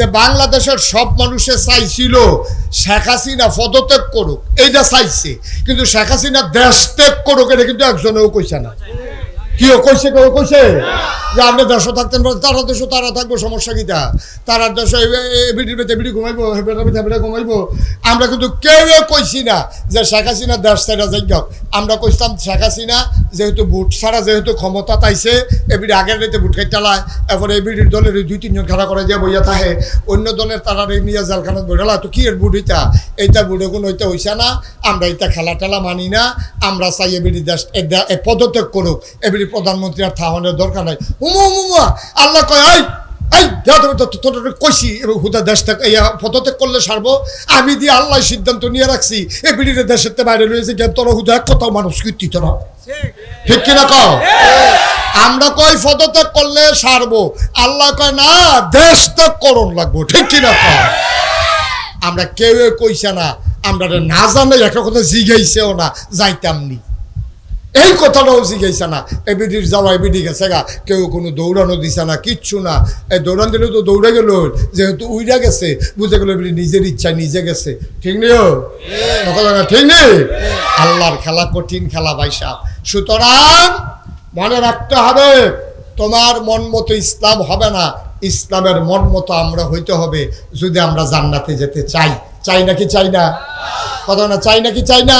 যে বাংলাদেশের সব মানুষে চাইছিল শেখ হাসিনা পদত্যাগ করুক, এইটা চাইছে। কিন্তু শেখ হাসিনা দেশ ত্যাগ করুক, এটা কিন্তু একজনেও কইছে না। কিও কইছে কেউ কইছে? যে আপনি থাকতেন, তারা দেশও তারা থাকব, সমস্যা তারা দেশ এবিডি ঘুমাইবো হেবেটার বেতে হেবেটা ঘুমাইবো। আমরা কিন্তু কেউ কইছি না যে শেখ হাসিনা দেশ ছাড়া যাই। আমরা কইতাম শেখ হাসিনা যেহেতু ভোট ছাড়া যেহেতু ক্ষমতা তাইছে এবিডি আগের রেতে ভোট খাইতে লায় এরপরে এবিডির দলের দুই, তিনজন খেলা করে যে বইয়া থাকে, অন্য দলের তারা নিয়ে জেলখানাত বইলা তো কি এর বুট হইতা এইটা বুড়ো কোন হইতে হইছে না। আমরা এটা খেলা টেলা মানি না। আমরা চাই এবিডি দেশ পদত্যাগ করুক। এবিডি প্রধানমন্ত্রী আর থাহনের দরকার নাই। উমু উমুমা আল্লাহ কয় এই এই যা তোর কইছি হুদা দেশ থেকে, এই পদত্যাগ করলে সারবো। আমি দিয়ে আল্লাহ সিদ্ধান্ত নিয়ে রাখছি, এ বিড়ির দেশের বাইরে রয়েছে জ্ঞান তোর হুদা এক কথাও মানুষ কীর্তি তোরা। ঠিক কিনা কও? আমরা কই পদত্যাগ করলে সারবো? আল্লাহ কয়, না, দেশ ত্যাগ করণ লাগবো। ঠিক কিনা কও? আমরা কেউ কইছে না, আমরা না জানে, একটা কথা জিগাইছেও না, যাইতাম নি। এই কথাটাও জিজ্ঞাসা না। এবিডির যাওয়া এবিডি গেছে গা কেউ কোনো দৌড়ানো দিছে না কিচ্ছু না। এই দৌড়ান দিলে তো দৌড়ে গেল যেহেতু উইরা গেছে বুঝে গেল এবিডি নিজের ইচ্ছায় নিজে গেছে। ঠিক নেই? কথা না, ঠিক নেই? আল্লাহর খেলা কঠিন খেলা ভাইসাব সুতরাং মনে রাখতে হবে তোমার মন মতো ইসলাম হবে না ইসলামের মন মতো আমরা হইতে হবে যদি আমরা জান্নাতে যেতে চাই। চাই নাকি চাই না? কথা না চাই নাকি চাই না?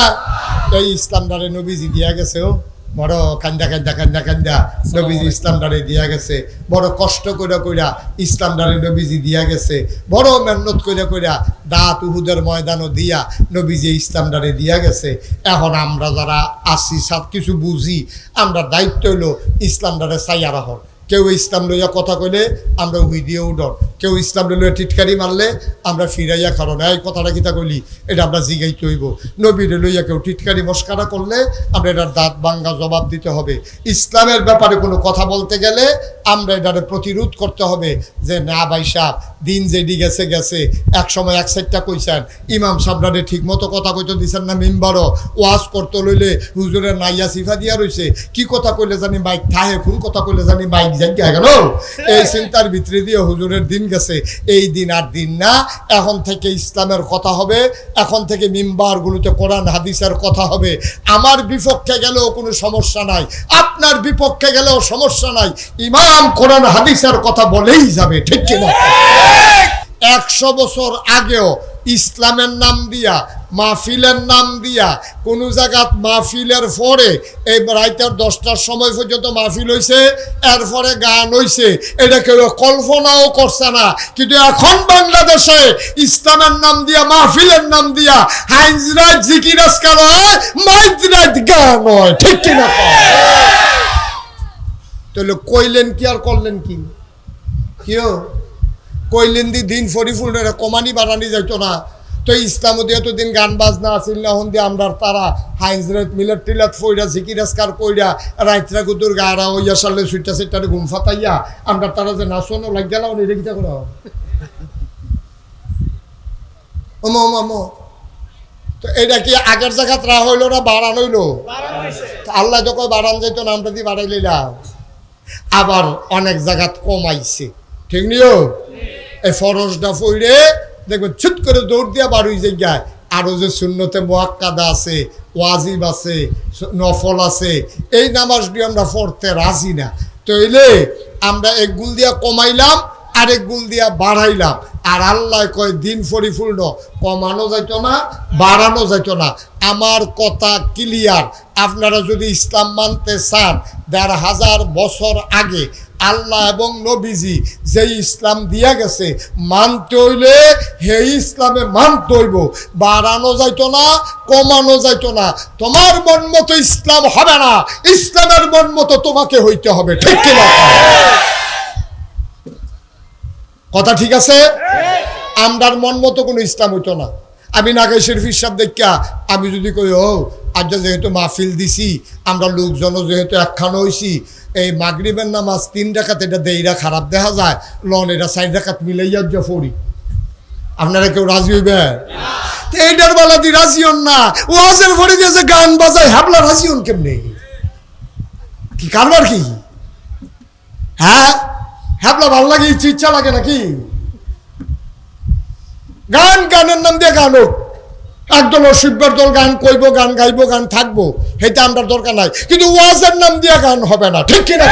এই ইসলাম দ্বারে নবীজি দিয়া গেছে ও। বড় কান্দা কান্দা কান্দা কান্দা নবীজি ইসলাম দ্বারে দিয়া গেছে। বড় কষ্ট কইরা কইরা ইসলাম দ্বারে নবীজি দিয়া গেছে। বড় মেহনত কইরা কইরা দাঁত উহুদের ময়দানও দিয়া নবীজি ইসলাম দ্বারে দিয়া গেছে। এখন আমরা যারা আসি সব কিছু বুঝি আমরা দায়িত্ব হইল ইসলাম দ্বারে চাইয়া রাখর কেউ ইসলাম লইয়া কথা কইলে আমরা হুই দিয়ে উডর কেউ ইসলাম লইয়া টিটকারি মারলে আমরা ফিরাইয়া কারণ এই কথাটা কিতা কইলি? এটা আমরা জিগাইতে হইব। নবীরে লইয়া কেউ টিটকারি মস্কারা করলে আমরা এটার দাঁত ভাঙ্গা জবাব দিতে হবে। ইসলামের ব্যাপারে কোনো কথা বলতে গেলে আমরা এটারে প্রতিরোধ করতে হবে যে, না ভাই সাহ দিন যেডি গেছে গেছে। এক সময় এক সাইডটা কইছেন। ইমাম সাবরারে ঠিক মতো কথা কইতে দিছেন না মিম্বারও। ওয়াজ করতে লইলে হুজুরের নাইয়া সিফা দিয়া রইছে। কি কথা কইলে জানি বাইক থাহে কোন কথা কইলে জানি বাইক জায়গা গেল। এই চিন্তার ভিতরে দিয়ে হুজুরের দিন গেছে। এই দিন আর দিন না এখন থেকে ইসলামের কথা হবে এখন থেকে মিম্বারগুলোতে কোরআন হাদিসের কথা হবে। আমার বিপক্ষে গেলেও কোনো সমস্যা নাই আপনার বিপক্ষে গেলেও সমস্যা নাই। ইমাম কোরআন হাদিসের কথা বলেই যাবে ঠিক কিনা? একশো বছর আগেও ইসলামের নাম দিয়া মাহফিলের নাম দিয়া কোনো জায়গাত মাহফিলের পরে এই রাইতের দশটার সময় পর্যন্ত মাহফিল হয়েছে এরপরে গান হয়েছে এটা কেউ কল্পনাও করছে না। কিন্তু এখন বাংলাদেশে ইসলামের নাম দিয়া, মাহফিলের নাম দিয়া হাইজরাত জিকিরাজকার হয়, মাইজরাত গান হয়। ঠিক কিনা? তাহলে কইলেন কি আর করলেন কি? কিও কইলেন দি দিন ফরিফুল কমানি বাড়ানি যাইতো না। তো ইসলাম দিয়ে তো দিন গান বাজনা আসিল না হন দিয়ে আমরা তারা হাইন্স রেত মিলার টিলাত ফইরা জিকিরাজকার কইরা রাইতরা গুদুর গাড়া হইয়া সালে সুইটা সেটারে ঘুম ফাতাইয়া আমরা তারা যে নাচনও লাগ গেল এটা কিতা করো ওমো ওমো ওমো। তো এটা কি আগের জায়গাত রা হইল না বাড়ান হইল? আল্লাহ যখন বাড়ান যাইতো না আমরা দিয়ে বাড়াই লইলাম। আবার অনেক জায়গাত কমাইছে। ঠিক নিও? এই ফরজটা ফইরে দেখবেন ছুট করে দৌড় দিয়া বাড়ুই জায়গায়। আরও যে শূন্যতে মোয়াক্কাদা আছে, ওয়াজিব আছে নফল আছে, এই নামাজটি আমরা পড়তে রাজি না। তো এলে আমরা এক গুল দিয়া কমাইলাম, আরেক গুল দিয়া বাড়াইলাম। আর আল্লাহ কয়, দিন পরিপূর্ণ, কমানো যাইত না, বাড়ানো যাইত না। আমার কথা ক্লিয়ার আপনারা যদি ইসলাম মানতে চান, দেড় হাজার বছর আগে আল্লাহ এবং নবীজি যে ইসলাম দিয়া গেছে, মানতে হইলে হে ইসলামে মানতে হইব। বাড়ানো যাইতো না, কমানো যাইতো না। তোমার মন মতো ইসলাম হবে না। ইসলামের মন মতো তোমাকে হইতে হবে। ঠিক কিনা কথা ঠিক আছে? আমরার মন মতো কোনো ইসলাম হইতো না। আমি নাগাই শরীফ হিসাব দেখা আমি যদি কই, ও আজ যেহেতু মাহফিল দিছি, আমরা লোকজনও যেহেতু একখানো হইছি, এই মাগরিবের নামাজ তিন রাখাত এটা দেইরা খারাপ দেখা যায়, লন এটা সাইড রাখাত মিলাইয়া যা ফড়ি আপনারা কেউ রাজি হইবে এইটার বেলা দি রাজি হন না, ওয়াজের ফড়ি দিয়ে যে গান বাজায়, হাবলা রাজি হন কেমনে? কি কারবার কি? হ্যাঁ? হ্যাবলা ভালো লাগে, ইচ্ছা লাগে নাকি? গান, গানের নাম দিয়ে গান হোক। একদল অসভ্যের দল গান কইব, গান গাইবো, গান থাকব সেটা আমরা দরকার নাই। কিন্তু ওয়াজের নাম দিয়ে গান হবে না, ঠিক কিনা?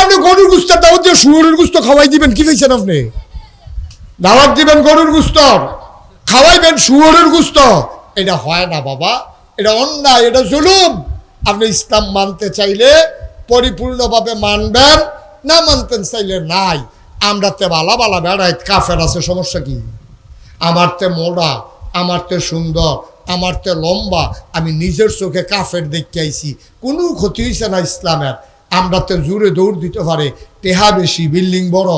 আপনি গরুর গুস্তের দাওয়াত দিয়ে শুয়োরের গুস্ত খাওয়াই দিবেন, কি পেয়েছেন আপনি? দাওয়াত দিবেন গরুর গুস্ত, খাওয়াইবেন শুয়োরের গুস্ত। এটা হয় না বাবা, এটা অন্যায়, এটা জুলুম। আপনি ইসলাম মানতে চাইলে পরিপূর্ণভাবে মানবেন, না মানতেন চাইলে নাই। আমরা তে বালা বালা বেড়াই, কাফের আছে, সমস্যা কি? আমার তে মোড়া আমার তো সুন্দর, আমার তো লম্বা, আমি নিজের চোখে কাফের দেখতে আইছি। কোনো ক্ষতি হয়েছে না ইসলামের। আমরা তো জোরে দৌড় দিতে পারে টেহা বেশি বিল্ডিং বড়।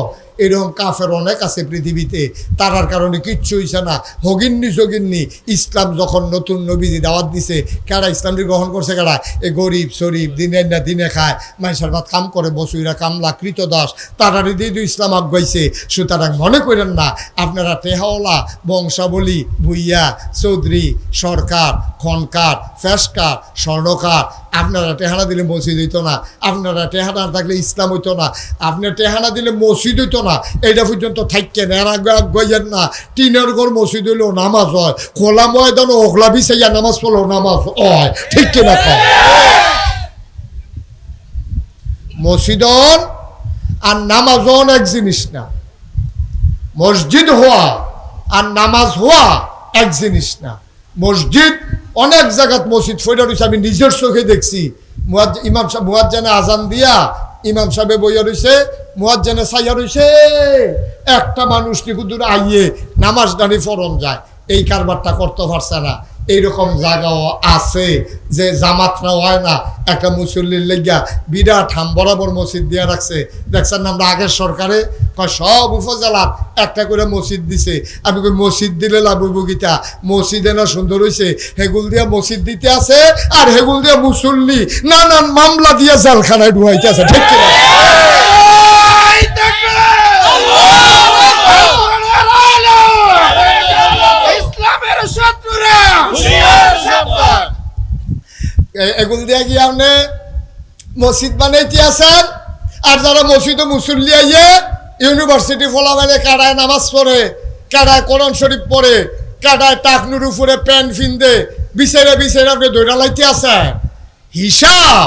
এরকম কাফের অনেক আছে পৃথিবীতে। তারার কারণে কিচ্ছু হইছে না। হগিন্নি সগিন্নি, ইসলাম যখন নতুন নবীজি দাওয়াত দিছে, কেডা ইসলামটি গ্রহণ করছে কেডা? এ গরিব, শরীফ দিনে না দিনে খায়। মানুষের ভাত কাম করে, বসুইরা কামলা কৃত দাস তারারই দিয়ে দিয়ে ইসলাম আগাইছে সুতরাং মনে করেন না, আপনারা টেহাওলা বংশাবলী, ভুইয়া, চৌধুরী, সরকার, খনকার ফেসকার স্বর্ণকার, আপনারা টেহারা দিলে মসজিদ হইতো না। আপনারা টেহানা থাকলে ইসলাম হইতো না। আপনার টেহানা দিলে মসজিদ হইতো না এইটা পর্যন্ত থাকেন এর আগে গইয়েন না। টিনের ঘর মসজিদ হইলেও নামাজ হয়। খোলা ময়দান ওখলা বিছাইয়া নামাজ পড়লেও নামাজ হয়। ঠিক কিনা কয়? মসজিদন আর নামাজন এক জিনিস না। মসজিদ হওয়া আর নামাজ হওয়া এক জিনিস না। মসজিদ অনেক জায়গাত মসজিদ রয়েছে আমি নিজের চোখে দেখছি। ইমাম সাহেব মুয়াজ্জানে আজান দিয়া ইমাম সাহেবে বইয়া রয়েছে, মুয়াজ্জানে সাইয়া রয়েছে। একটা মানুষ কি কুদুর আইয়ে নামাজ দাঁড়িয়ে ফরম যায়, এই কারবারটা করতে পারছে না। এইরকম জায়গাও আছে যে জামাতরা হয় না, একটা মুসল্লির লেগিয়া বিরাট হাম বরাবর মসজিদ দিয়ে রাখছে। দেখছেন আমরা আগের সরকারে সব উপজেলার একটা করে মসজিদ দিছে। আমি কই মসজিদ দিলে লাভ বগিতা মসজিদে না সুন্দর হয়েছে হেগুল দিয়া মসজিদ দিতে আছে আর হেগুল দিয়া মুসল্লি নানান মামলা দিয়া জালখানায় ঢুয়াইতে আছে, ঠিক কিনা ইসলামের শত্রুরা এ- এগুল দিয়া গিয়ে আপনি মসজিদ বানাইতে আছেন? আর যারা মসজিদে মুসল্লি আইয়ে ইউনিভার্সিটি ফলা মানে কাটায় নামাজ পড়ে কাটায় কোরআন শরীফ পড়ে কাটায় টাকনুর উপরে প্যান্ট ফিন্দে, বিচারে বিচারে আপনি দৈরা লাইতে আছেন? হিসাব,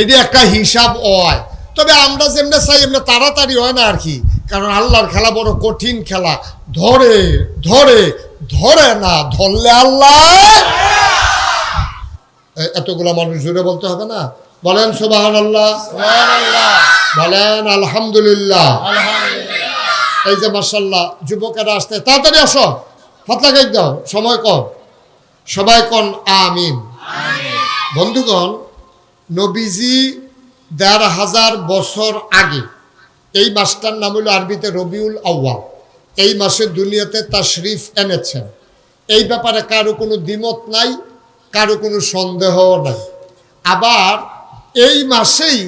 এটি একটা হিসাব হয়। তবে আমরা যেমনি চাই, এমনি তাড়াতাড়ি হয় না আর কি। কারণ আল্লাহর খেলা বড় কঠিন খেলা। ধরে ধরে ধরে না, ধরলে আল্লাহ এতগুলা মানুষ জুড়ে বলতে হবে না। বলেন সুবাহান আল্লাহ বলেন আলহামদুলিল্লাহ। এই যে মার্শাল্লাহ যুবকেরা আসতে তাড়াতাড়ি আসো। ফাতলা গাই দাও সময় কম। সবাই কন আমিন। বন্ধুগণ নবীজি দেড় হাজার বছর আগে এই মাসটার নাম হলো আরবিতে রবিউল আউ্য়াল। এই মাসে দুনিয়াতে তাশরিফ এনেছেন। এই ব্যাপারে কারও কোনো দ্বিমত নাই। কারও কোনো সন্দেহও নাই। আবার এই মাসেই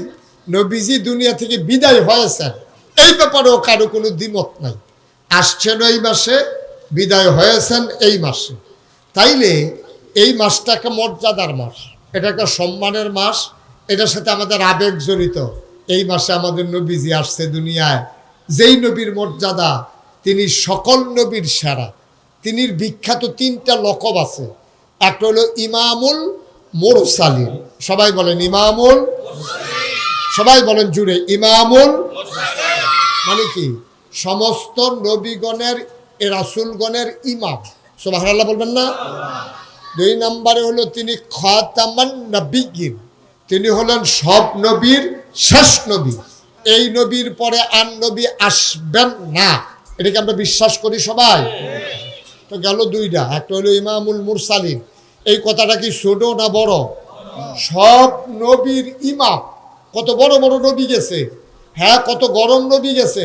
নবীজি দুনিয়া থেকে বিদায় হয়েছেন। এই ব্যাপারেও কারও কোনো দ্বিমত নাই। আসছেন এই মাসে, বিদায় হয়েছেন এই মাসে। তাইলে এই মাসটা একটা মর্যাদার মাস। এটা একটা সম্মানের মাস। এটার সাথে আমাদের আবেগ জড়িত। এই মাসে আমাদের নবীজি আসছে দুনিয়ায়। যেই নবীর মর্যাদা, তিনি সকল নবীর সেরা। তিনি বিখ্যাত তিনটা লকব আছে। একটা হলো ইমামুল মোরসালিন। সবাই বলেন ইমামুল? সবাই বলেন জুড়ে, ইমামুল মানে কি? সমস্ত নবীগণের রাসুলগণের ইমাম। সোবাহ বলবেন না? দুই নম্বরে হলো তিনি খাতামান নবীগিন। তিনি হলেন সব নবীর শেষ নবী। এই নবীর পরে আর নবী আসবেন না। এটাকে আমরা বিশ্বাস করি সবাই? তো গেল দুইটা। একটা হলো ইমামুল মুরসালিন এই কথাটা কি ছোট না বড়? সব নবীর ইমাম। কত বড় বড় নবী গেছে। হ্যাঁ কত গরম নবী গেছে,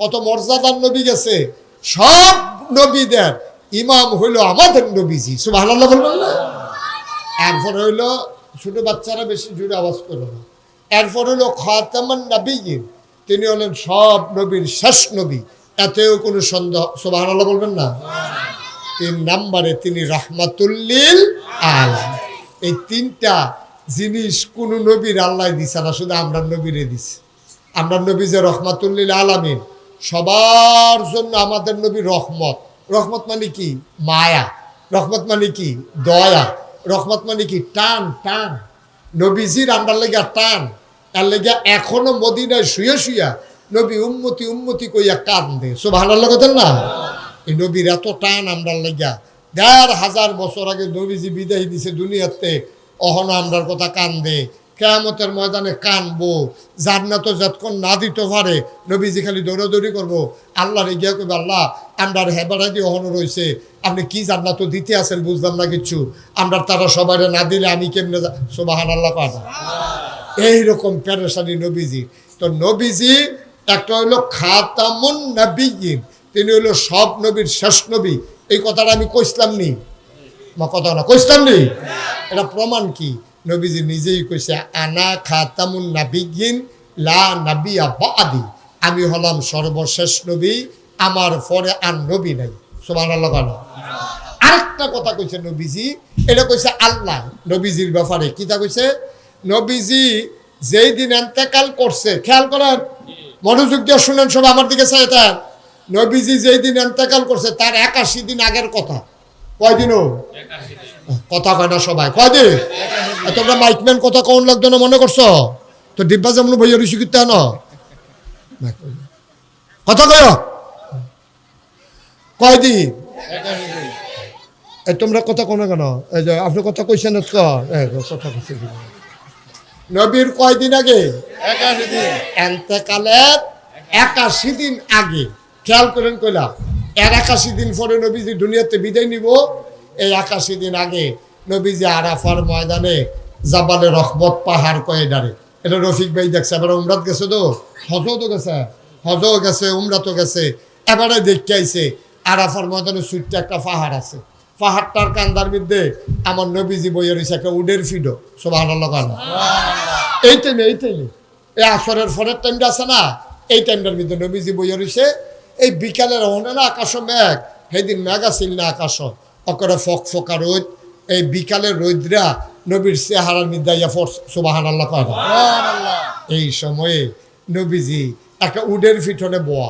কত মর্যাদার নবী গেছে, সব নবীদের ইমাম হইল আমাদের নবীজি সুবাহ বলবেন না? এরপর হইল ছোট বাচ্চারা বেশি জুড়ে আওয়াজ করো না। এরপর হইল খাতামান নবীন তিনি হলেন সব নবীর শেষ নবী। এতেও কোনো সন্দেহ সুবাহ বলবেন না? তিন নাম্বারে তিনি রহমাতুল্লিল আলাম এই তিনটা জিনিস কোন নবীর আল্লাহ দিছে না, শুধু আমরা নবীরে দিছি। আমরা নবী যে রহমাতুল্লিল আলামিন, সবার জন্য আমাদের নবী রহমত। রহমত মানে কি? মায়া। রহমত মানে কি? দয়া। রহমত মানে কি? টান টান। নবীজির আমরা লেগা টান। তার লেগা এখনও মদিনায় শুয়ে শুয়া নবী উম্মতি উম্মতি কইয়া কান্দে। সো ভালো লাগতেন না? এই নবীর এত টান আমরা লেগা। দেড় হাজার বছর আগে নবীজি বিদায় দিছে দুনিয়াতে অহন আমরার কথা কান্দে। কেয়ামতের ময়দানে কানবো। জান্নাত যতক্ষণ না দিতে পারে। নবীজি খালি দৌড়াদৌড়ি করব। আল্লাহরে গিয়া কইবে আল্লাহ আমরার হেবারা দিয়ে অহন রয়েছে আপনি কি জান্নাত দিতে আছেন বুঝলাম না কিচ্ছু আমরা তারা সবাই না দিলে আমি কেমনে সোবাহান আল্লাহ পাঠা এইরকম প্যারেশানি নবীজি তো নবীজি একটা হইল খাতামুন নবীন তিনি হইল সব নবীর শেষ নবী। এই কথাটা আমি কইসলাম নি। মা, কথা না কইসলাম নি? এটা প্রমাণ কি? নবীজি নিজেই কইছে, আনা খাতামুন নাবিগিন লা নাবিয়া বাদি। আমি হলাম সর্বশেষ নবী, আমার পরে আর নবী নাই। সুবহানাল্লাহ কেন আরেকটা কথা কইছে নবীজি, এটা কইছে আল্লাহ, নবীজির ব্যাপারে। কিতা কইছে? নবীজি যেই দিন এন্তেকাল করছে, খেয়াল করেন? মনোযোগ দিয়ে শুনেন সব আমার দিকে চাইতেন নবীজি যেই দিন এন্তেকাল করছে তার একাশি দিন আগের কথা। কয়দিনও কথা কয় না সবাই। কয়দিন? তোমরা মাইকম্যান কথা কোন লাগতো না মনে করছ? তো ডিব্বা যেমন বইয়া রুচি করতে না কথা কয়? কয়দিন? তোমরা কথা কোনো কেন? এই যে আপনি কথা কইছেন? কথা কইছে নবীর কয়দিন আগে? এন্তেকালের একাশি দিন আগে। খেয়াল করেন কইলা এর একাশি দিন পরে নবীজি দুনিয়াতে বিদায় নিব এই একাশি দিন আগে নবীজি আরাফার ময়দানে জাবালে রহমত পাহাড় কয়ে দাঁড়ে এটা রফিক ভাই দেখছে এবার উমরাত গেছে তো? হজও তো গেছে হজও গেছে উমরাতও গেছে। এবারে দেখতে আইছে আরাফার ময়দানে সুইটটা একটা পাহাড় আছে। পাহাড়টার কান্দার মধ্যে আমার নবীজি বইয়ে রয়েছে একটা উডের ফিডো সোবাহ এই টাইমে এই টাইমে এই আসরের ফরের টাইমটা আছে না? এই টাইমটার মধ্যে নবীজি বইয়া রয়েছে এই বিকালের হনে না আকাশ মেঘ। সেদিন মেঘ আসিল না আকাশ অকরে ফক ফকা রোদ। এই বিকালের রোদরা নবীর চেহারার নিদাইয়া ইয়া ফর সুবাহান আল্লাহ কয় এই সময়ে নবীজি একটা উডের ফিটনে বোয়া।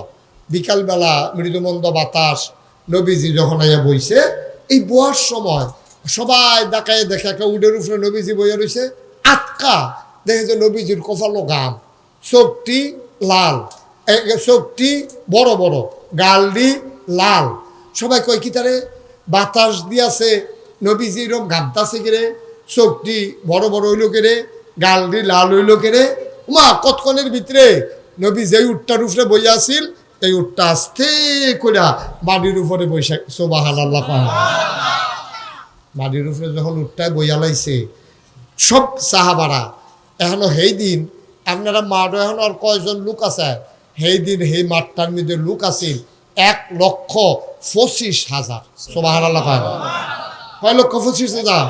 বিকালবেলা মৃদুমন্দ বাতাস নবীজি যখন আইয়া বইছে এই বোয়ার সময় সবাই দেখায় দেখে একটা উডের উপরে নবীজি বইয়া রয়েছে আটকা দেখে যে নবীজির কপালো গাম চোখটি লাল। চোখটি বড় বড়। গালডি লাল। সবাই কয়, কি তারে? বাতাস দিয়াছে, নবীজি এরকম গামতাছে কেরে চোখটি বড় বড় হইল কেরে গালডি লাল হইল কেরে মা কতক্ষণের ভিতরে? নবী যেই উটটার উপরে বইয়া আছিল, এই উটটা আস্তে করে মাটির উপরে বৈশা সোবাহান আল্লাহ পাহাড় মাটির উপরে যখন উঠটায় বইয়া লাইছে, সব সাহাবারা, এখনও সেই দিন, আপনারা মাঠ এখন আর কয়জন লোক আছে? সেই দিন সেই মাঠটার মধ্যে লোক আছিল এক লক্ষ পঁচিশ হাজার। সোবাহান কয়। লক্ষ পঁচিশ হাজার?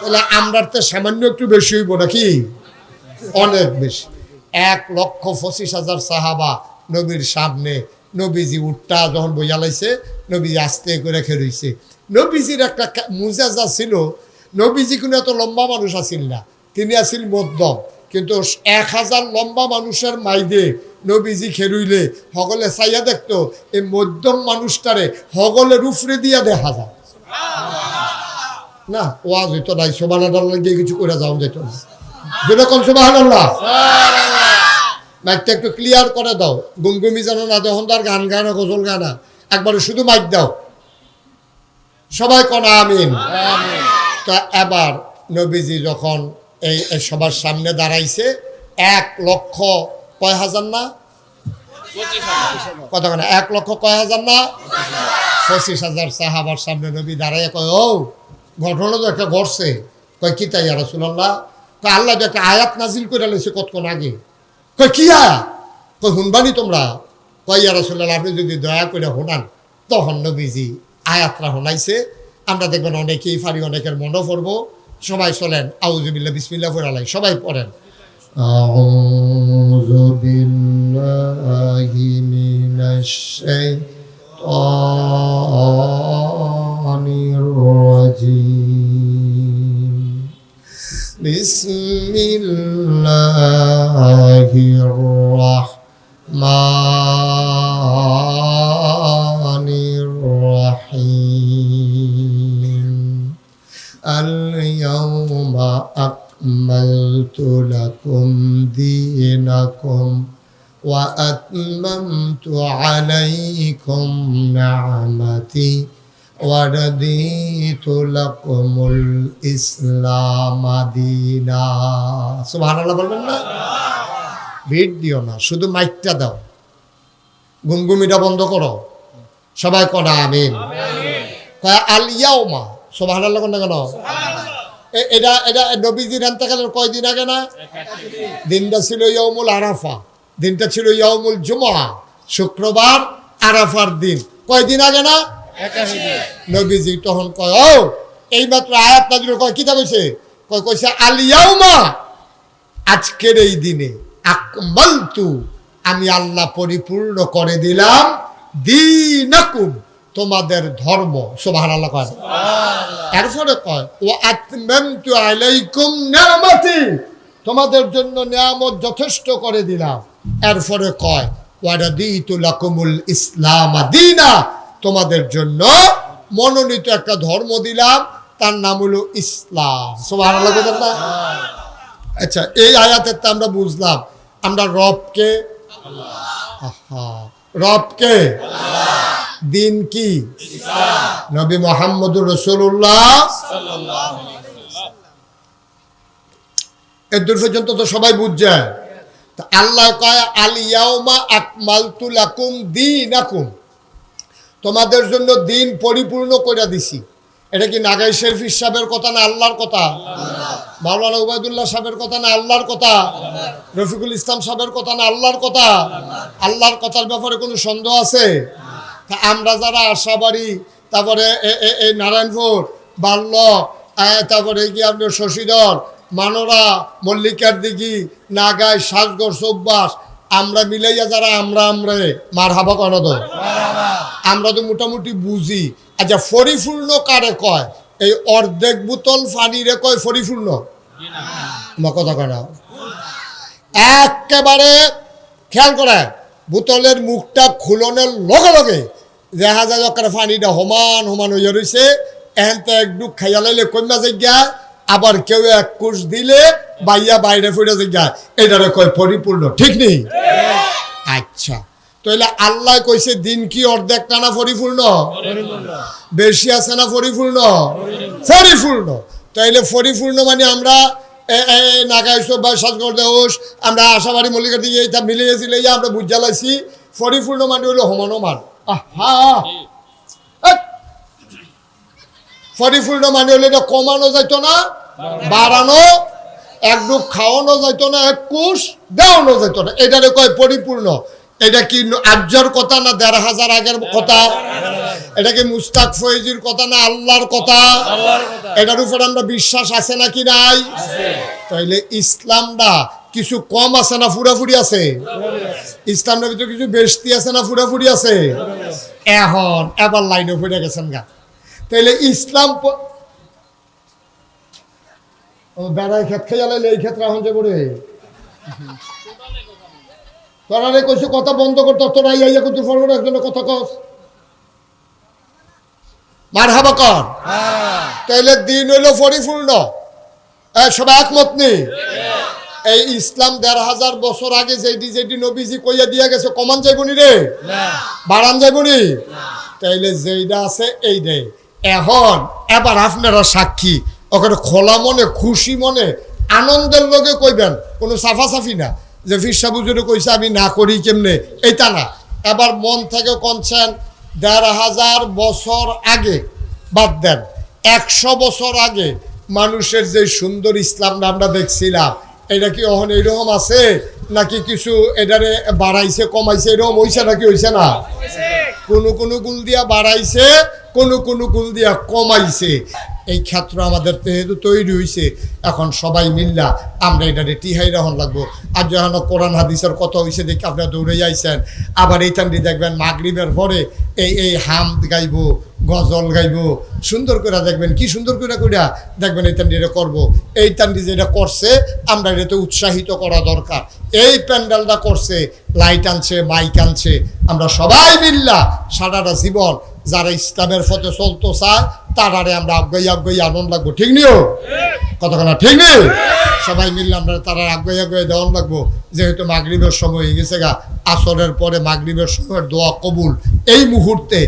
তাহলে আমরার তো সামান্য একটু বেশি হইব নাকি? অনেক বেশি। এক লক্ষ পঁচিশ হাজার সাহাবা নবীর সামনে নবীজি উঠটা যখন বইয়া লাইছে নবীজি আস্তে করে রেখে রইছে। নবীজির একটা মুজাজা ছিল, নবীজি কোনো এত লম্বা মানুষ আছিল না। তিনি আছিল মধ্যম। কিন্তু এক হাজার লম্বা মানুষের মাইদে নবীজি খেরুইলে হগলে চাইয়া দেখতো এই মধ্যম মানুষটারে হগলের উফরে দিয়া দেখা যায়। না ওয়াজ হইতো নাই সোমান গিয়ে কিছু করে যাও যেত না। যেরকম সোমান আল্লাহ মাইকটা একটু ক্লিয়ার করে দাও। গুমগুমি যেন না তখন তার গান গানা গজল গানা একবারে শুধু মাইক দাও। সবাই কনা আমিন। তা এবার নবীজি যখন এই সবার সামনে দাঁড়াইছে এক লক্ষ কয় হাজার না? কত কেন এক লক্ষ কয় হাজার না? পঁচিশ হাজার সাহাবার সামনে নবী দাঁড়াইয়া কয়, ও, ঘটনা তো একটা ঘটছে। কয়, কি তাই রাসুল্লাহ কয়, আল্লাহ একটা আয়াত নাজিল করে লেছে কতক্ষণ আগে। কয়, কি আয়াত? কয় শুনবানি তোমরা। কয়, ইয়া রাসুল্লাহ আপনি যদি দয়া করে শোনান তখন নবীজি আয়াতরা শোনাইছে আমরা দেখবেন অনেকেই পারি অনেকের মনও পড়ব। সবাই চলেন আউজুবিল্লা বিসমিল্লা ফোরালাই সবাই পড়েন أعوذ بالله من الشيطان الرجيم بسم الله الرحمن وأكملت لكم دينكم وأتممت عليكم نعمتي ورضيت لكم الإسلام دينا سبحان الله বলবেন না ভিড় দিও না শুধু মাইকটা দাও গুমগুমিটা বন্ধ করো সবাই কনা আমিন কয় আলিয়াও মা সোভান কেন এটা এটা নবীজির আনতেকালের কয়দিন আগে না? দিনটা ছিল ইয়মুল আরাফা। দিনটা ছিল ইয়মুল জুমা শুক্রবার আরাফার দিন। কয়দিন আগে না? নবীজি তখন কয় ও এইমাত্র আয়াত নাজিল কয় কিতা কইছে? কয় কইছে আলিয়াউমা আজকের এই দিনে আকমালতু আমি আল্লাহ পরিপূর্ণ করে দিলাম দিনাকুম। তোমাদের ধর্ম সুবহানাল্লাহ কয়। এরপরে কয় ও আতমামতু আলাইকুম নিয়ামতি। তোমাদের জন্য নিয়ামত যথেষ্ট করে দিলাম। এরপরে কয় ওয়ারাদিতু লাকুমুল ইসলাম দিনা। তোমাদের জন্য মনোনীত একটা ধর্ম দিলাম তার নাম হলো ইসলাম। সুবহানাল্লাহ বলেন না? আচ্ছা এই আয়াতের তো আমরা বুঝলাম আমরা রবকে আহা, রবকে দিন কি? নবী মোহাম্মদুর রসুল্লাহ এদূর পর্যন্ত তো সবাই বুঝছে আল্লাহ কয় আলিয়াউমা আকমালতু লাকুম দীনাকুম। তোমাদের জন্য দিন পরিপূর্ণ করে দিছি। এটা কি নাগাই শরীফ সাহেবের কথা না আল্লাহর কথা? মাওলানা উবায়দুল্লাহ সাহেবের কথা না আল্লাহর কথা? রফিকুল ইসলাম সাহেবের কথা না আল্লাহর কথা? আল্লাহর কথার ব্যাপারে কোনো সন্দেহ আছে? তা আমরা যারা আশাবাড়ি তারপরে এই নারায়ণপুর বাল্য তারপরে কি আপনার শশীধর মানরা মল্লিকার দিঘি নাগাই সাজগড় চৌবাস আমরা মিলাইয়া যারা আমরা আমরা মার হাবা কেন তো? আমরা তো মোটামুটি বুঝি। আচ্ছা পরিপূর্ণ কারে কয়? এই অর্ধেক বোতল পানিরে কয় পরিপূর্ণ আমার কথা কয় না। একেবারে খেয়াল করে। বোতলের মুখটা খুলনের লগে লগে দেখা যায় যখন পানিটা সমান সমান হইয়া রয়েছে এহেনতে এক ডুব খাইয়া লাইলে কমা যাইগা আবার কেউ এক কুশ দিলে বাইয়া বাইরে ফুটে যাইগা। এটারে কয় পরিপূর্ণ ঠিক নেই আচ্ছা তাহলে আল্লাহ কইছে দিন কি অর্ধেক টানা পরিপূর্ণ। বেশি আছে না পরিপূর্ণ? পরিপূর্ণ। তাইলে পরিপূর্ণ মানে আমরা নাগাই বা সাজগর দেওস আমরা আশাবাড়ি মল্লিকার দিকে মিলে ইয়া আমরা বুঝা লাইছি পরিপূর্ণ মানে হলো সমান সমান আহা! এই! পরিপূর্ণ মানে হলো এটা কমানো যাইতো না বাড়ানো। এক ডুব খাওয়ানো যাইতো না এক কুশ দেওয়ানো যাইতো না। এটারে কয় পরিপূর্ণ এটা কি আর্যর কথা না দেড় হাজার আগের কথা? এটা কি মুস্তাক ফয়েজির কথা না আল্লাহর কথা? এটার উপর আমরা বিশ্বাস আছে নাকি নাই? তাইলে ইসলামটা কিছু কম আছে না ফুরাফুরি আছে? ইসলামের ভিতরে কিছু বেশতি আছে না ফুরাফুরি আছে? এখন এবার লাইনে ফুটে গেছেন গা। তাইলে ইসলাম বেড়ায় ক্ষেত খেয়ে এই ক্ষেত্রে এখন যাব রে তোরা রে কইছে কথা বন্ধ কর তোরা ইয়া করতে পারব না একজনের কথা কস। মার হাবা কর তাইলে দিন হইল পরিপূর্ণ। সবাই একমত নেই এই ইসলাম দেড় হাজার বছর আগে যেটি যেটি নবীজি কইয়া দিয়া গেছে কমান যাইবনি রে? বাড়ান যাইবনি তাইলে যেইটা আছে এই দে এখন এবার আপনারা সাক্ষী। ওখানে খোলা মনে খুশি মনে আনন্দের লোকে কইবেন কোনো সাফাসাফি না। যে ফিরসা বুজুরে কইছে আমি না করি কেমনে? এইটা না। এবার মন থেকে কনছেন দেড় হাজার বছর আগে বাদ দেন। একশো বছর আগে মানুষের যে সুন্দর ইসলামটা আমরা দেখছিলাম এটা কি অহন এইরকম আছে? নাকি কিছু এটারে বাড়াইছে কমাইছে এরকম হইছে নাকি হইছে না? কোনো কোনো গুল দিয়া বাড়াইছে কোনো কোনো গুল দিয়া কমাইছে। এই ক্ষেত্র আমাদের যেহেতু তৈরি হয়েছে এখন সবাই মিল্লা আমরা এটা টিহাই রহন লাগবো। আর যখন কোরআন হাদিসের কথা হয়েছে দেখি আপনারা দৌড়ে যাইছেন, আবার এই টান্ডি দেখবেন মাগরিবের পরে এই এই হাম গাইবো, গজল গাইবো, সুন্দর করে দেখবেন, কি সুন্দর করে করে দেখবেন এই টান্ডি এটা করব। এই টান্ডি যেটা করছে, আমরা এটাতে উৎসাহিত করা দরকার। এই প্যান্ডেলটা করছে, লাইট আনছে, মাইক আনছে, আমরা সবাই মিল্লা সারাটা জীবন যারা ইসলামের পথে চলতো চায়, তারারে আমরা আগ্রহী আগ্রহী আনন্দ লাগবো। ঠিক নিও কতক্ষণ ঠিক নেই সবাই মিললে আমরা তারা আগ্রহী আগ্রহী দেওয়ান লাগবো। যেহেতু মাগরিবের সময় হয়ে গেছে গা, আসরের পরে মাগরিবের সময়ের দোয়া কবুল। এই মুহূর্তে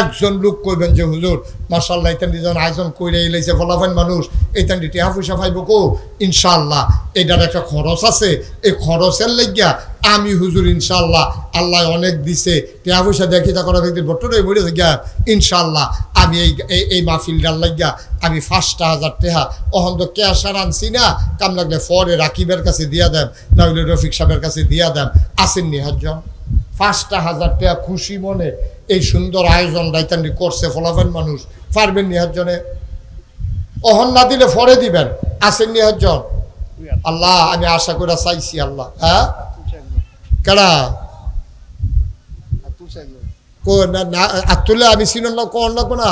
একজন লোক কইবেন যে, হুজুর মার্শাল্লাহ ইতান যখন আয়োজন কইরে এলাইছে ফলাফাইন মানুষ এইতান টিহা পয়সা পাইব কো? ইনশাল্লাহ এটার একটা খরচ আছে। এই খরচের লাগিয়া আমি হুজুর ইনশাল্লাহ আল্লাহ অনেক দিছে। টিহা পয়সা দেখি তা করা ব্যক্তির বটরে বলে গিয়া ইনশাল্লাহ আমি এই, এই- মাহফিলটার লাগিয়া আমি পাঁচটা হাজার টেহা অহন তো ক্যাশার আনছি না, কাম লাগলে ফরে রাকিবের কাছে দিয়া দেন না হলে রফিক সাহেবের কাছে দিয়া দেন। আসেননি হাজন পাঁচটা হাজার টাকা খুশি মনে এই সুন্দর আয়োজন রাইতানি করছে ফলাফেন মানুষ। পারবেন নিহাজনে অহন না দিলে ফরে দিবেন। আসেন নিহাজন আল্লাহ, আমি আশা করে চাইছি আল্লাহ হ্যাঁ? কেডা আতুলে আমি চিনন না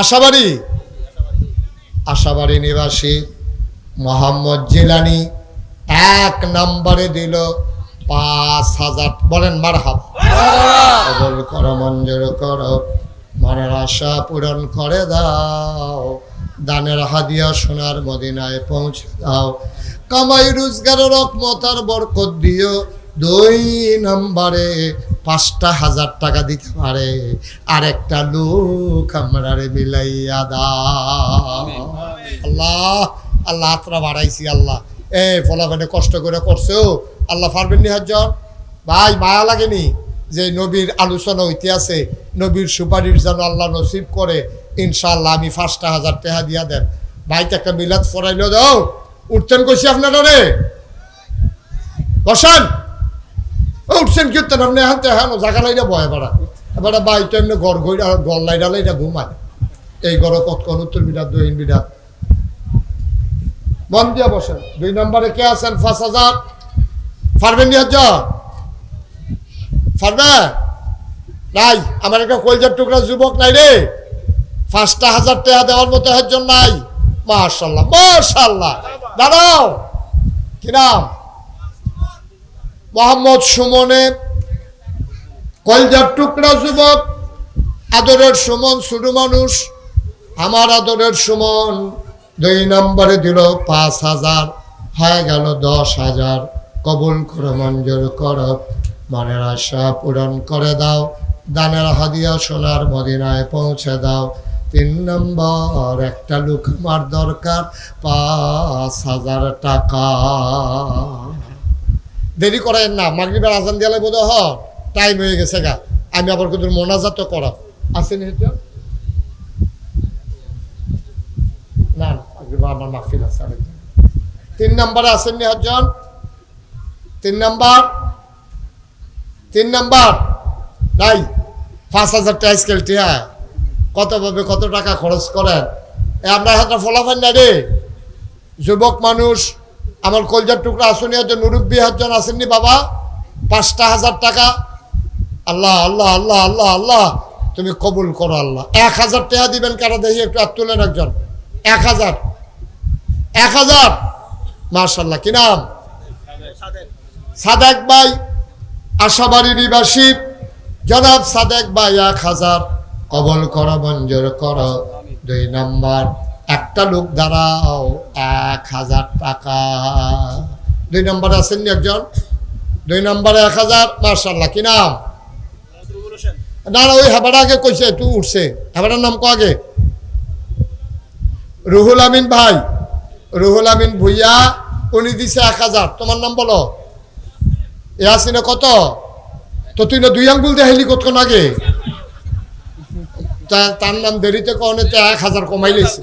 আশাবাড়ি আশাবাড়ি নিবাসী মোহাম্মদ জিলানি এক নম্বরে দিল পাঁচ হাজার। বলেন মার হাব কবল কর, মঞ্জুর কর। মনের আশা পূরণ করে দাও। দানের হাদিয়া সোনার মদিনায় পৌঁছে দাও কামাই রোজগার রকমতার বরকত দিও। দুই নম্বরে পাঁচটা হাজার টাকা দিতে পারে। আর একটা লোক আমরারে মিলাইয়া দাও। আল্লাহ আল্লাহ আত্রা বাড়াইছি আল্লাহ। এ ফলাফানে কষ্ট করে করছ। আল্লাহ পারবেন নিহাজন ভাই মায়া লাগেনি যে নবীর আলোচনা হইতে আছে? নবীর সুপারিশ যেন আল্লাহ নসিব করে। ইনশাল্লাহ আমি পাঁচটা হাজার টাকা দিয়া দেন। ভাইতে একটা মিলাদ ফরাইলো দাও। উঠতেন কইছি আপনারা রে বসান উঠছেন কি উঠতেন আপনি হাতে হ্যাঁ জাগা লাইটা বয় এবার এবার বাই তো এমনি গড় গড় গল লাইটা লাইটা ঘুমায়। এই গড় কতক্ষণ? উত্তর বিরাট, দক্ষিণ বিরাট। মন দিয়া বসেন। দুই নম্বরে কে আছেন? পাঁচ হাজার। পারবেন নি হাজার পারবে? নাই। আমার একটা কলজার টুকরা যুবক নাই রে। পাঁচটা হাজার টাকা দেওয়ার মতো একজন নাই। মার্শাল্লাহ মার্শাল্লাহ দাঁড়াও। কি নাম? মোহাম্মদ সুমনে কলজার টুকরা যুবক, আদরের সুমন ছোট মানুষ। আমার আদরের সুমন দুই নম্বরে দিল পাঁচ হাজার, হয়ে গেল দশ হাজার। কবুল করে, মঞ্জুর কর, মনের আশা পূরণ করে দাও। দানের হাদিয়া সোনার মদিনায় পৌঁছে দাও। তিন নম্বর, একটা লুক আমার দরকার, পাঁচ হাজার টাকা। দেরি করেন না, মাগরিবের আজান দিয়ালে বোধ হ টাইম হয়ে গেছে গা। আমি আবার কিন্তু মোনাজাত করাব? আসেনি এটা না না আমার মাহফিল আছে আরেকজন তিন নম্বরে আসেননি হজন তিন নাম্বার? তিন নাম্বার? নাই, পাঁচ হাজার টাকা কেলটি টিয়া কত ভাবে কত টাকা খরচ করেন? আমরা হাতে ফলাফল না রে। যুবক মানুষ, আমার কলজার টুকরা আসনি হচ্ছে মুরব্বী হজন আসেননি বাবা? পাঁচটা হাজার টাকা। আল্লাহ আল্লাহ আল্লাহ আল্লাহ আল্লাহ। তুমি কবুল করো আল্লাহ। এক হাজার টাকা দিবেন কারা দেখি একটু আর তুলেন একজন। এক হাজার। এক হাজার। মার্শাল্লাহ কি নাম? সাদেক ভাই। আশাবাড়ি নিবাসী। জনাব সাদেক ভাই, এক হাজার। কবল কর, মঞ্জুর কর, দুই নম্বর। একটা লোক দাঁড়াও, এক হাজার টাকা। দুই নম্বরে আছেন একজন? দুই নম্বরে এক হাজার মার্শাল্লাহ কি নাম? না না ওই হেবাটা আগে কইছে তুই উঠছে। হেবাটার নাম ক আগে। রুহুল আমিন ভাই। রুহুল আমিন ভুইয়া, উনি দিছে এক হাজার। তোমার নাম বলো। ইয়াসিনে কত? তো তুই না দুই আঙ্গুল দেখাইলি কতক্ষণ আগে? তা- তার নাম দেরিতে কনে তো এক হাজার কমাই লেছে।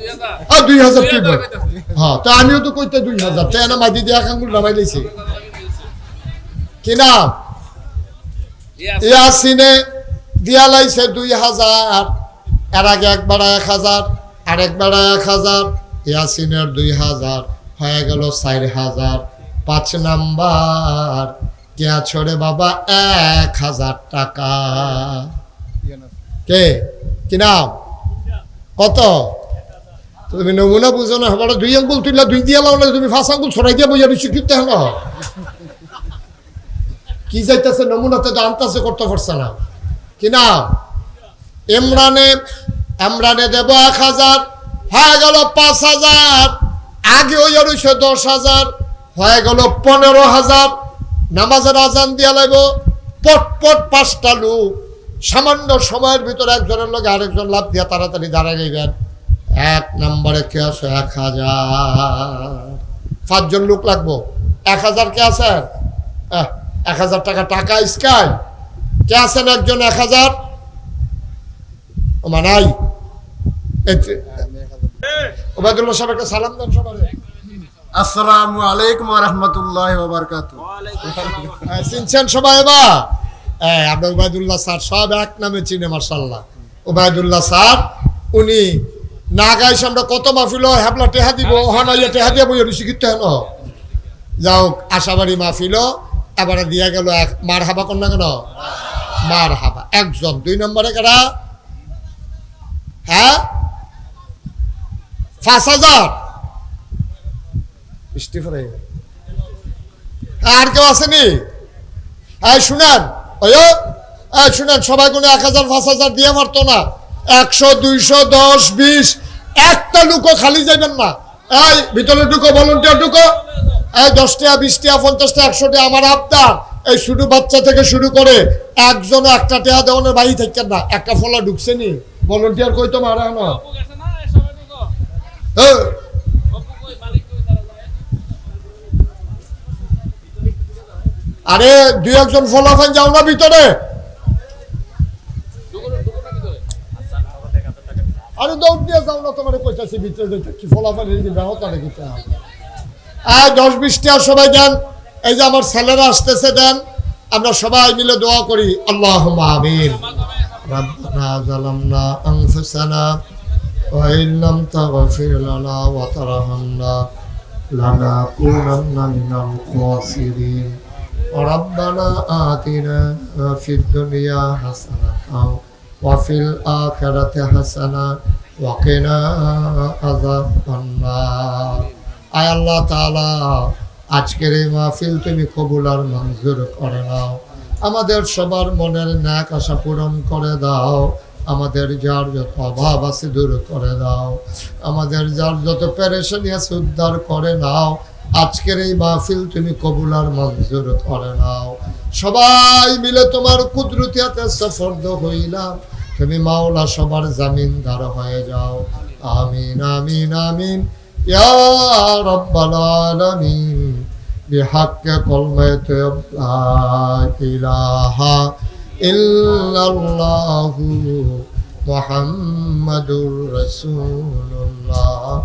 আর দুই হাজার কি হ্যাঁ তা আমিও তো কইতে দুই হাজার। তাই না মাদি দিয়ে এক আঙ্গুল নামাই লেছে। কি নাম? ইয়াসিনে। দিয়া লাইছে দুই হাজার এর আগে একবার এক হাজার আর একবার এক হাজার। ইয়াসিনের দুই হাজার হয়ে গেল চার হাজার। পাঁচ নাম্বার। কেয়া ছড়ে বাবা? এক হাজার টাকা। কে? কি নাম? কত? তুমি নমুনা বুঝো না, হবার দুই আঙ্গুল তুললা দুই দিয়া লাও না তুমি ফাঁস আঙ্গুল ছড়াই দিয়া কিনতে হলো কি যাইতেছে নমুনাতে আনতাছে করতে পারছে না। কি না ইমরানে ইমরানে দেব এক হাজার, হয়ে গেল পাঁচ হাজার, আগে ওই রয়েছে দশ হাজার, হয়ে গেল পনেরো হাজার। নামাজের আজান দিয়া লাগব পট পট পাঁচটা লোক। সামান্য সময়ের ভিতরে একজনের লোক আরেকজন লাভ দিয়া তাড়াতাড়ি দাঁড়ায় যাইবেন এক নম্বরে কে আছে? এক হাজার। পাঁচজন লোক লাগবো। এক হাজার কে আছেন এক হাজার টাকা টাকা স্কাই। কে আছেন একজন এক হাজার? ও মানাই ওবায়দুল্লাহ সাহেব একটা সালাম দেন সবাই আসসালামু আলাইকুম রহমতুল্লাহ বারকাত হ্যাঁ, চিনছেন সবাই এবার? হ্যাঁ আমরা ওবায়দুল্লাহ স্যার সব এক নামে চিনে মার্শাল্লাহ ওবায়দুল্লাহ স্যার, উনি না গাইছে আমরা কত মাহফিল হয় হ্যাবলা টেহা দিব হন ইয়ে টেহা দিয়ে বই শিক্ষিত হেন যাও আশাবাড়ি মাহফিল এবারে দিয়া গেল এক মার হাবা না কেন? মার হাবা একজন, দুই নম্বরে কারা? হ্যাঁ? পাঁচ হাজার? আর কেউ আসেনি? এই, শুনেন। এই শুনেন সবাই কোনো এক হাজার পাঁচ হাজার দিয়ে মারতো না। একশো দুইশো দশ বিশ একটা লুকো খালি যাবেন না। এই ভিতরে ঢুকো ভলেন্টিয়ার ঢুকো। এই দশ টাকা বিশ টাকা পঞ্চাশ টাকা আমার আবদার। এই শুরু বাচ্চা থেকে শুরু করে একজন একটা টাকা দেওয়ানোর বাড়ি থাকেন না। একটা ফলা ঢুকছে নি। ভলেন্টিয়ার কই তো মারা না হ্যাঁ আরে দুই একজন ফলাফান যাও না ভিতরে আরে দৌড় দিয়ে যাও না তোমার কইতাছি ভিতরে যেতে কি ফলাফান এই যে ব্যবহার রেখেছে আর দশ বিশটি আর সবাই দেন এই যে আমার ছেলেরা আসতেছে দেন আমরা সবাই মিলে দোয়া করি আল্লাহ আমিন ربنا ظلمنا أنفسنا وإن لم تغفر لنا وترحمنا لنكونن من الخاسرين ربنا آتنا في الدنيا حسنة وفي الآخرة حسنة وقنا عذاب النار আয় আল্লাহ তাআলা আজকের এই মাহফিল তুমি কবুল আর মঞ্জুর করে নাও আমাদের সবার মনের ন্যাক আশা পূরণ করে দাও আমাদের যার যত অভাব আছে দূর করে দাও আমাদের যার যত পেরেশানি আছে উদ্ধার করে নাও আজকের এই মাহফিল তুমি কবুল আর মঞ্জুর করে নাও সবাই মিলে তোমার কুদরতি হাতে সফর্দ হইলাম তুমি মাওলা সবার জামিনদার হয়ে যাও আমিন আমিন আমিন ইয়া রব্বাল আলামিন بحق كلمة لا إله إلا الله محمد رسول الله